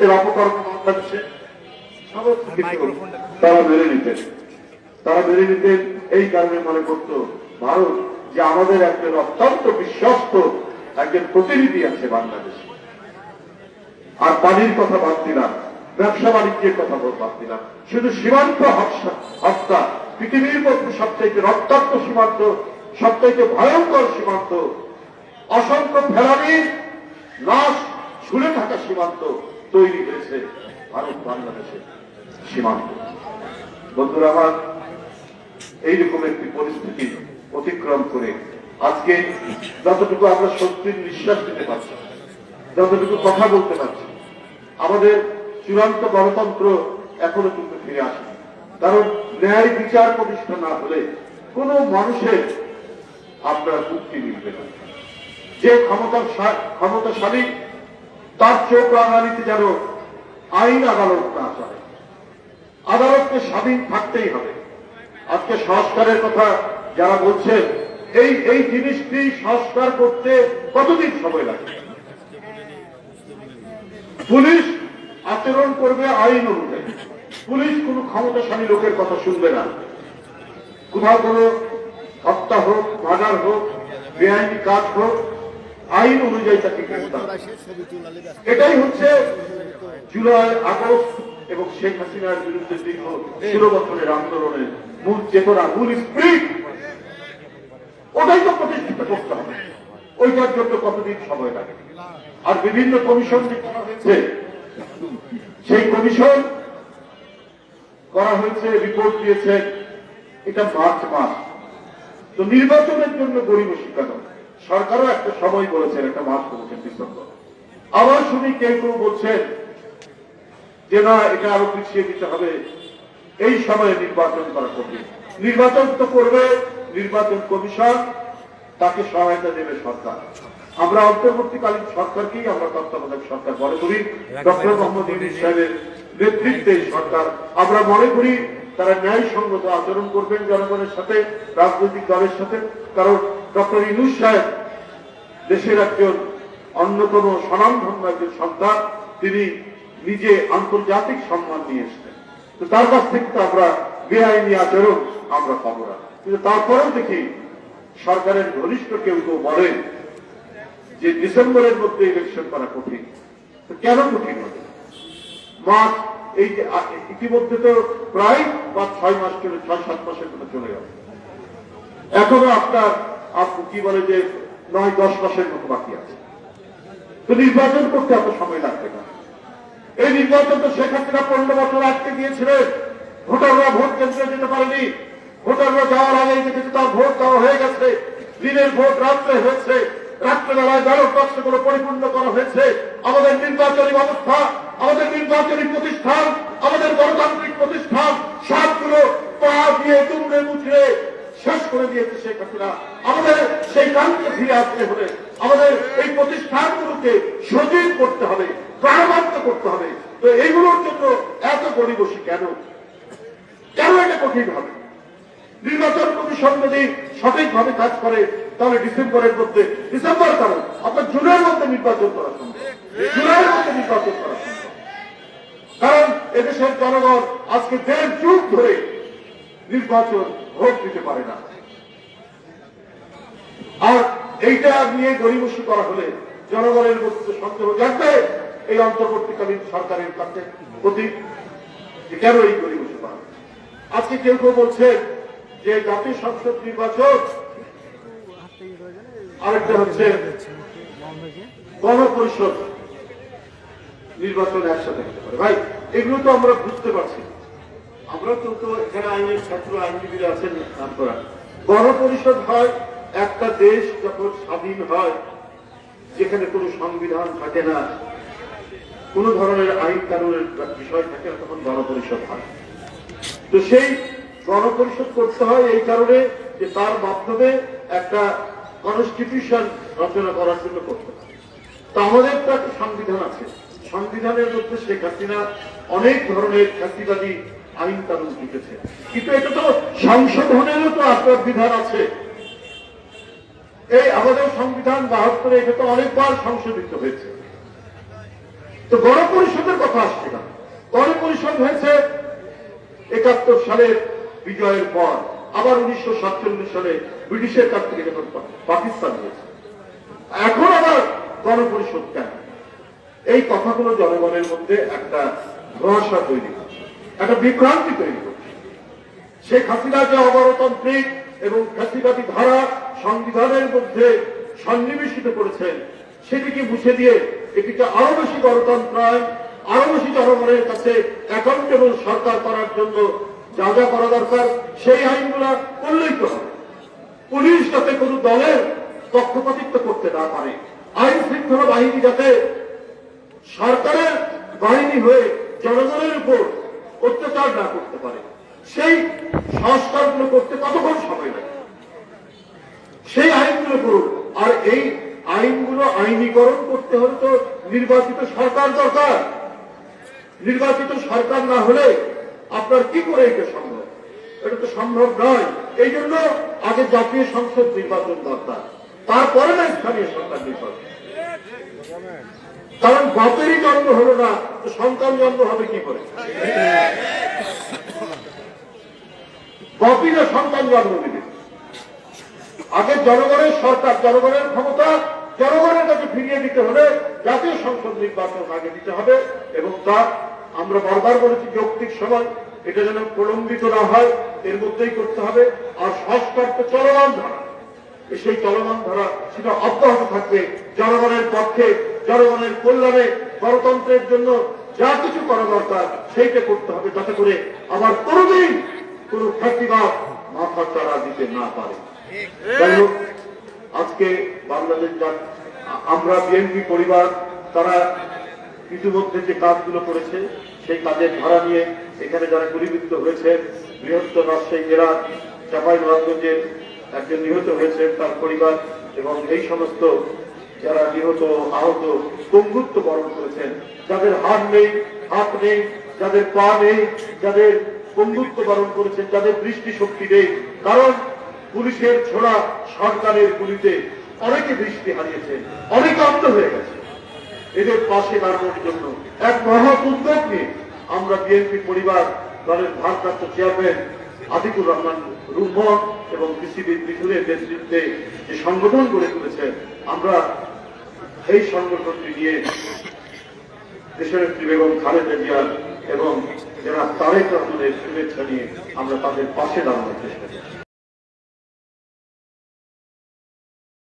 এর অপকর্ম বাংলাদেশে সমস্ত কিছু তারা মেনে নিতেন তারা মেনে নিতেন এই কারণে মনে করত ভারত যে আমাদের একজন অত্যন্ত বিশ্বস্ত একজন প্রতিনিধি আছে বাংলাদেশে। আর পানির কথা বাদ দিলাম ব্যবসা বাণিজ্যের কথা বাদ দিলাম। শুধু সীমান্ত হত্যা- পৃথিবীর মধ্যে সবচাইতে রক্তাক্ত সীমান্ত সবচাইতে ভয়ঙ্কর সীমান্ত অসংখ্য ফেরারির লাশ ঝুলে থাকা সীমান্ত তৈরি হয়েছে ভারত বাংলাদেশের সীমান্ত। বন্ধুরা, আমার এইরকম একটি পরিস্থিতি অতিক্রম করে আজকে যতটুকু আমরা শক্তির নিঃশ্বাস দিতে পারছি, যতটুকু কথা বলতে পারছি, আমাদের চূড়ান্ত গণতন্ত্র এখনও কিন্তু ফিরে আসেনি। কারণ ন্যায় বিচার প্রতিষ্ঠা না হলে কোনো মানুষের আপনার মুক্তি মিলবে না। যে ক্ষমতা ক্ষমতাশালী তার চোখ রাঙানিতে যেন আইন আদালত না চলে। আদালতকে স্বাধীন থাকতেই হবে। আজকে সংস্কারের কথা যারা বলছেন, এই এই জিনিসটি সংস্কার করতে কতদিন সময় লাগে? পুলিশ আচরণ করবে আইন অনুযায়ী। পুলিশ কোনো ক্ষমতাশালী লোকের কথা শুনবে না। কোথাও কোনো হত্যা হোক, মার্ডার হোক, বেআইনি কাজ হোক আইন অনুযায়ী তাকে গ্রেফতার এটাই হচ্ছে জুলাই, আগস্ট এবং শেখ হাসিনার বিরুদ্ধে দীর্ঘ ষোলো বছরের আন্দোলনের মূল চেতনা, মূল স্প্রিট ওটাই তো প্রতিষ্ঠিত করতে হবে। ওইটার জন্য কতদিন সময় লাগে? আর বিভিন্ন কমিশন যে করা হয়েছে? সেই কমিশন করা হয়েছে রিপোর্ট দিয়েছে। এটা মার্চ মাস। তো নির্বাচনের জন্য গরিব শিক্ষানো সরকারও একটা সময় বলেছেন একটা মাস বলেছেন ডিসেম্বর। আবার শুনি কেউ কেউ বলছেন যে না এটা আরও পিছিয়ে দিতে হবে। এই সময়ে নির্বাচন করা কঠিন। নির্বাচন তো করবে নির্বাচন কমিশন তাকে সহায়তা দেবে সরকার। আমরা অন্তর্বর্তীকালীন সরকারকেই আমরা তত্ত্বাবধায়ক সরকার মনে করি। ডক্টর মোহাম্মদ ইউনুস সাহেবের নেতৃত্বে সরকার। আমরা মনে করি তারা ন্যায়সঙ্গত আচরণ করবেন জনগণের সাথে রাজনৈতিক দলের সাথে। কারণ ডক্টর ইউনুস সাহেব দেশের একজন অন্যতম স্বনামধন্য একজন সন্তান তিনি নিজে আন্তর্জাতিক সম্মান নিয়ে এসছেন। তো তার কাছ থেকে তো আমরা বেআইনি আচরণ আমরা পাবো না। কিন্তু তারপরেও দেখি সরকারের ঘনিষ্ঠ কেউ কেউ বলেন যে ডিসেম্বরের মধ্যে ইলেকশন করা কঠিন। কেন কঠিন হবে? মাস এই যে ইতিমধ্যে তো প্রায় পাঁচ, ছয় মাস চলে, ছয়, সাত মাসের মতো চলে গেল। এখনও আপনার আপনি কি বলে যে নয়, দশ মাসের মতো বাকি আছে। তো নির্বাচন করতে এত সময় লাগবে না। এই নির্বাচন তো শেখ হাসিনা পনেরো বছর আটকে দিয়েছিলেন ভোটাররা ভোট কেন্দ্রে যেতে পারেনি। ভোটাররা যাওয়ার আগে কিন্তু তার ভোট দেওয়া হয়ে গেছে। দিনের ভোট রাত্রে হয়েছে। রাত্রেবেলায় ব্যালট বাক্সগুলো পরিপূর্ণ করা হয়েছে। আমাদের নির্বাচনী ব্যবস্থা, আমাদের নির্বাচনী প্রতিষ্ঠান, আমাদের গণতান্ত্রিক প্রতিষ্ঠান, সবগুলো পা দিয়ে দুমড়ে মুচড়ে শেষ করে দিয়েছে শেখ হাসিনা। আমাদের সেই কাজকে ফিরে আসতে হলে আমাদের এই প্রতিষ্ঠানগুলোকে সজীব করতে হবে, প্রাণবন্ত করতে হবে। তো এইগুলোর জন্য এত গরিবসী কেন? কেন এটা কঠিন হবে? নির্বাচন কমিশন যদি সঠিকভাবে কাজ করে, তাহলে ডিসেম্বরের মধ্যে, ডিসেম্বর কেন? আপনার জুনের মধ্যে নির্বাচন করা সম্ভব। জুলাইয়ের মধ্যে নির্বাচন করা সম্ভব। কারণ এদেশের জনগণ আজকে দেড় যুগ ধরে নির্বাচন ভোট দিতে পারে না। আর এইটা নিয়ে গরিবসী করা হলে জনগণের মধ্যে সন্দেহ জানবে এই অন্তর্বর্তীকালীন সরকারের কাছে প্রতি কেন এই গরিবসী করা। আজকে কেউ কেউ বলছেন যে জাতীয় সংসদ নির্বাচন আরেকটা হচ্ছে গণপরিষদ নির্বাচন একসাথে ভাই, এগুলো তো আমরা বুঝতে পারছি আমরা তো তো এখানে আইনের ছাত্র আইনজীবীরা আছেন আপনারা গণপরিষদ হয়, একটা দেশ যখন স্বাধীন হয়, যেখানে কোনো সংবিধান থাকে না, কোন ধরনের আইন কানুনের বিষয় থাকে না, তখন গণপরিষদ হয়। তো সেই গণপরিষদ করতে হয় এই কারণে যে তার মাধ্যমে একটা কনস্টিটিউশন রচনা করার জন্য করতে হয়। তো একটা সংবিধান আছে। সংবিধানের মধ্যে শেখ হাসিনা অনেক ধরনের ফ্যাসিবাদী আইন কানুন লিখেছে। কিন্তু এটা তো সংশোধনেরও তো আপনার বিধান আছে। এই আমাদের সংবিধান বাহাত্তরে এটা তো অনেকবার সংশোধিত হয়েছে। তো গণপরিষদের কথা আসছে না। গণপরিষদ হয়েছে একাত্তর সালের বিজয়ের পর। আবার উনিশশো সাতচল্লিশ সালে ব্রিটিশের কাছ থেকে যখন পাকিস্তান হয়েছে। এখন আবার গণপরিষদ কেন? এই কথাগুলো জনগণের মধ্যে একটা ভরসা তৈরি একটা বিভ্রান্তি তৈরি করছে। শেখ হাসিনা যে অগণতান্ত্রিক এবং ফ্যাসিবাদী ধারা সংবিধানের মধ্যে সন্নিবেশিত করেছেন, সেটিকে মুছে দিয়ে এটিকে আরও বেশি গণতন্ত্র আইন আরও বেশি জনগণের কাছে অ্যাকাউন্টেবল সরকার করার জন্য যা যা করা দরকার, সেই আইনগুলা করলেই তো হবে। পুলিশ যাতে কোনো দলের পক্ষপাতিত্ব করতে না পারে, আইন শৃঙ্খলা বাহিনী যাতে সরকারের বাহিনী হয়ে জনগণের উপর অত্যাচার না করতে পারে। সেই সংস্কারগুলো করতে কতক্ষণ সময় লাগে। সেই আইনগুলো করুন। আর এই আইনগুলো আইনীকরণ করতে হলে তো নির্বাচিত সরকার দরকার। নির্বাচিত সরকার না হলে আপনার কি করে এটা সম্ভব? এটা তো সম্ভব নয়। এই জন্য আগে জাতীয় সংসদ নির্বাচন দরকার। তারপরে না স্থানীয় সরকার নির্বাচন। কারণ বাপেরই জন্ম হলো না সন্তান জন্ম হবে কি করে? বাপিরা সন্তান জন্ম দিবে আগে জনগণের সরকার, জনগণের ক্ষমতা জনগণের কাছে ফিরিয়ে দিতে হলে জাতীয় সংসদ নির্বাচন আগে দিতে হবে এবং তা আমরা বারবার বলেছি যৌক্তিক সময়, এটা যেন প্রলম্বিত না হয়, এর মধ্যেই করতে হবে। আর সংস্কার তো চলমান ধারা সেই চলমান ধারা সেটা অব্যাহত থাকবে জনগণের পক্ষে, জনগণের কল্যাণে গণতন্ত্রের জন্য যা কিছু করা দরকার সেইটা করতে হবে। যাতে করে আবার কোনোদিন কোন ফ্যাক্টিবাদ মাথা চারা দিতে না পারে। আজকে বাংলাদেশ আমরা বিএনপি পরিবার, তারা ইতিমধ্যে যে কাজগুলো করেছে, সেই কাজের ধারা নিয়ে এখানে যারা গুলিবিদ্ধ হয়েছে, বৃহত্তর রাজশাহী জেলা চাপাই নবাবগঞ্জের একজন নিহত হয়েছে তার পরিবার এবং এই সমস্ত যারা নিহত, আহত পঙ্গুত্ব বরণ করেছেন, যাদের হাত নেই হাত নেই, যাদের পা নেই, যাদের বন্ধুত্ব বরণ করেছেন, যাদের দৃষ্টি শক্তি নেই, কারণ পুলিশের ছোড়া সরকারের গুলিতে অনেকে দৃষ্টি হারিয়েছেন, অনেকে অন্ধ হয়ে গেছে। এদের পাশে দাঁড়ানোর জন্য এক মহৎ উদ্যোগ নিয়ে আমরা বিএনপি পরিবার দলের ভারপ্রাপ্ত চেয়ারম্যান আতিকুর রহমান রুমন এবং কৃষিবিদ মিঠুনের নেতৃত্বে যে সংগঠন গড়ে তুলেছেন, আমরা সেই সংগঠনটি নিয়ে দেশনেত্রী বেগম খালেদা জিয়া এবং যারা তারেক রহমানের শুভেচ্ছা নিয়ে আমরা তাদের পাশে দাঁড়ানোর চেষ্টা করছি